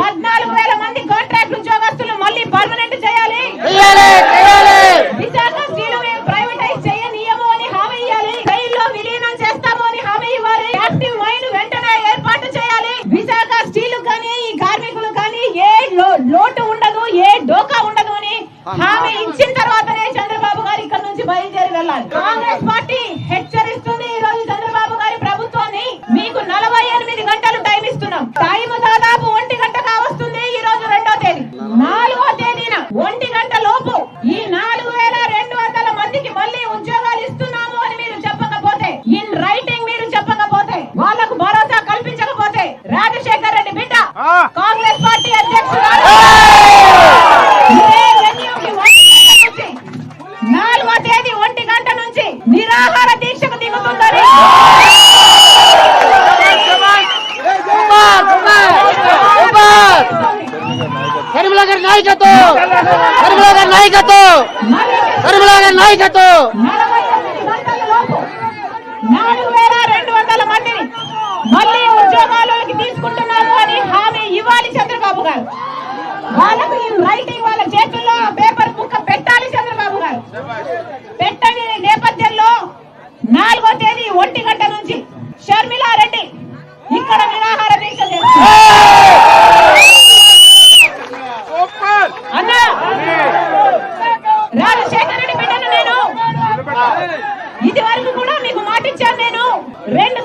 పద్నాలుగు వేల మంది కాంట్రాక్ట్ ఉద్యోగస్తులు మళ్ళీ పర్మనెంట్ చేయాలి. విశాఖ స్టీలు మేము ప్రైవేటైజ్ అని హామీ విలీనం చేస్తాము అని హామీ వెంటనే ఏర్పాటు చేయాలి. విశాఖ స్టీలు కానీ ఈ కార్మికులు కానీ ఏ లోటు ఉండదు ఏ డోకా ఉండదు అని హామీ ఇచ్చిన తర్వాతనే చంద్రబాబు గారు ఇక్కడ నుంచి బయలుదేరి వెళ్ళాలి. కాంగ్రెస్ పార్టీ హెచ్చరిస్తుంది కాంగ్రెస్ పార్టీ అధ్యక్షురాలు నాలుగో తేదీ ఒంటి గంట నుంచి నిరాహార దీక్షకు దిగుతుందని. కరీంల గారి నాయకత్వం! కరీంల గారి నాయకత్వం! నాయకత్వం వాళ్ళకు రైటింగ్ వాళ్ళ చేతుల్లో పేపర్ ముక్క పెట్టాలి చంద్రబాబు గారు. పెట్టని నేపథ్యంలో నాలుగో తేదీ ఒంటి గంట నుంచి షర్మిలారెడ్డి ఇక్కడ నిరాహార దీక్ష అన్నా! రాజశేఖర రెడ్డి బిడ్డను నేను ఇది వరకు కూడా మీకు మాటిచ్చాను నేను. రెండు